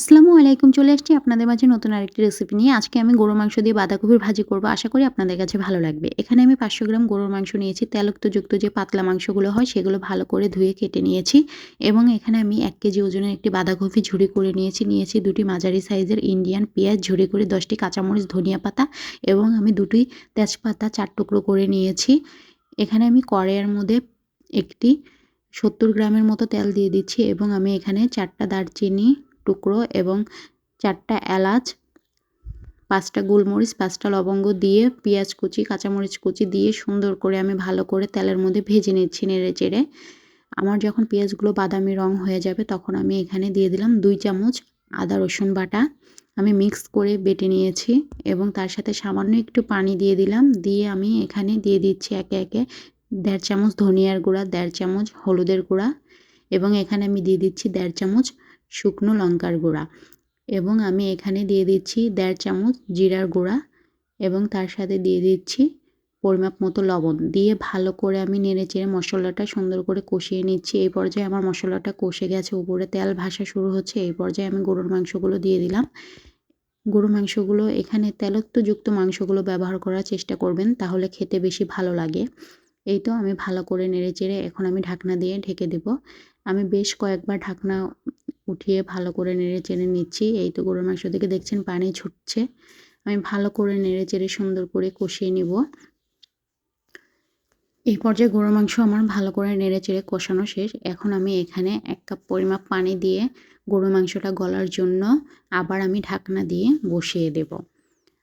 আসসালামু আলাইকুম, চলে আসছি আপনাদের মাঝে নতুন আরেকটি রেসিপি নিয়ে। আজকে আমি গরুর মাংস দিয়ে বাঁধাকপির ভাজি করব। আশা করি আপনাদের কাছে ভালো লাগবে। এখানে আমি পাঁচশো গ্রাম গরুর মাংস নিয়েছি। তেলক্তযুক্ত যে পাতলা মাংসগুলো হয়, সেগুলো ভালো করে ধুয়ে কেটে নিয়েছি এবং এখানে আমি এক কেজি ওজনের একটি বাঁধাকপি ঝুড়ি করে নিয়েছি। নিয়েছি দুটি মাঝারি সাইজের ইন্ডিয়ান পেঁয়াজ, ঝুড়ি করে দশটি কাঁচামরিচ, ধনিয়া পাতা এবং আমি দুটি তেজপাতা চার টুকরো করে নিয়েছি। এখানে আমি কড়াইয়ের মধ্যে একটি সত্তর গ্রামের মতো তেল দিয়ে দিচ্ছি এবং আমি এখানে চারটা দারচিনি টুকরো এবং চারটা এলাচ, পাঁচটা গোলমরিচ, পাঁচটা লবঙ্গ দিয়ে, পেঁয়াজ কুচি, কাঁচামরিচ কুচি দিয়ে সুন্দর করে আমি ভালো করে তেলের মধ্যে ভেজে নিচ্ছি নেড়ে চেড়ে। আমার যখন পেঁয়াজগুলো বাদামি রং হয়ে যাবে তখন আমি এখানে দিয়ে দিলাম দুই চামচ আদা রসুন বাটা। আমি মিক্স করে বেটে নিয়েছি এবং তার সাথে সামান্য একটু পানি দিয়ে দিলাম। দিয়ে আমি এখানে দিয়ে দিচ্ছি একে একে দেড় চামচ ধনিয়ার গুঁড়া, দেড় চামচ হলুদের গুঁড়া এবং এখানে আমি দিয়ে দিচ্ছি দেড় চামচ শুকনো লঙ্কার গুঁড়া। এবং আমি এখানে দিয়ে দিচ্ছি দেড় চামচ জিরার গুঁড়া এবং তার সাথে দিয়ে দিচ্ছি পরিমাপ মতো লবণ। দিয়ে ভালো করে আমি নেড়ে চেড়ে মশলাটা সুন্দর করে কষিয়ে নিচ্ছি। এই পর্যায়ে আমার মশলাটা কষে গেছে, উপরে তেল ভাসা শুরু হচ্ছে। এই পর্যায়ে আমি গরুর মাংসগুলো দিয়ে দিলাম। গরুর মাংসগুলো, এখানে তেলত্বযুক্ত মাংসগুলো ব্যবহার করার চেষ্টা করবেন, তাহলে খেতে বেশি ভালো লাগে। এই তো আমি ভালো করে নেড়ে চেড়ে এখন আমি ঢাকনা দিয়ে ঢেকে দেব। আমি বেশ কয়েকবার ঢাকনা উঠিয়ে ভালো করে নেড়ে চেড়ে নিচ্ছি। এই তো গরুর মাংস থেকে দেখছেন পানি ছুটছে। আমি ভালো করে নেড়ে চেড়ে সুন্দর করে কষিয়ে নিব। এই পর্যায়ে গরুর মাংস আমার ভালো করে নেড়ে চেড়ে কষানো শেষ। এখন আমি এখানে এক কাপ পরিমাপ পানি দিয়ে গরুর মাংসটা গলার জন্য আবার আমি ঢাকনা দিয়ে বসিয়ে দেব।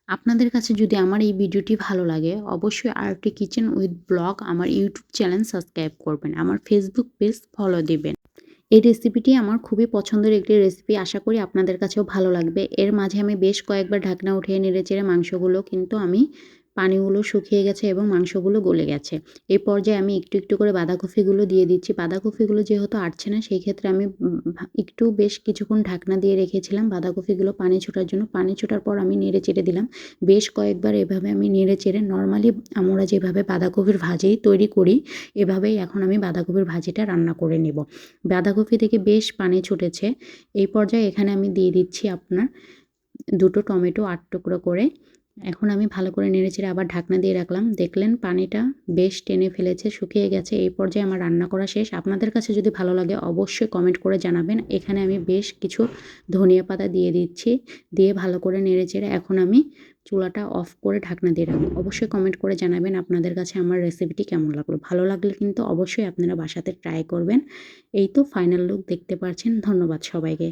আপনাদের কাছে যদি আমার এই ভিডিওটি ভালো লাগে, অবশ্যই আরটি কিচেন উইথ ব্লগ আমার ইউটিউব চ্যানেল সাবস্ক্রাইব করবেন। আমার ফেসবুক পেজ ফলো দেবেন। এই রেসিপিটি আমার খুবই পছন্দের একটি রেসিপি আশা করি আপনাদের কাছেও ভালো লাগবে। এর মাঝে আমি বেশ কয়েকবার ঢাকনা উঠিয়ে নেড়ে চেড়ে মাংসগুলো কিন্তু আমি পানিগুলো শুকিয়ে গেছে এবং মাংসগুলো গলে গেছে। এই পর্যায়ে আমি একটু একটু করে বাঁধাকপিগুলো দিয়ে দিচ্ছি। বাঁধাকপিগুলো যেহেতু আটছে না, সেই ক্ষেত্রে আমি একটু বেশ কিছুক্ষণ ঢাকনা দিয়ে রেখেছিলাম। বাঁধাকপিগুলো পানি ছোটার জন্য। পানি ছোটার পর আমি নেড়ে চেড়ে দিলাম। বেশ কয়েকবার এভাবে আমি নেড়ে চেড়ে নর্মালি আমরা যেভাবে বাঁধাকপির ভাজি তৈরি করি, এভাবেই এখন আমি বাঁধাকপির ভাজিটা রান্না করে নেব। বাঁধাকপি থেকে বেশ পানি ছুটেছে। এই পর্যায়ে এখানে আমি দিয়ে দিচ্ছি আপনার দুটো টমেটো আট টুকরো করে। এখন আমি ভালো করে নেড়েচেড়ে আবার ঢাকনা দিয়ে রাখলাম। দেখলেন পানিটা বেশ টেনে ফেলেছে, শুকিয়ে গেছে। এই পর্যায়ে আমার রান্না করা শেষ। আপনাদের কাছে যদি ভালো লাগে অবশ্যই কমেন্ট করে জানাবেন। এখানে আমি বেশ কিছু ধনিয়া পাতা দিয়ে দিচ্ছি, দিয়ে ভালো করে নেড়েচেড়ে এখন আমি চুলাটা অফ করে ঢাকনা দিয়ে রাখব। অবশ্যই কমেন্ট করে জানাবেন আপনাদের কাছে আমার রেসিপিটি কেমন লাগল। ভালো লাগলে কিন্তু অবশ্যই আপনারা বাসাতে ট্রাই করবেন। এই তো ফাইনাল লুক দেখতে পাচ্ছেন। ধন্যবাদ সবাইকে।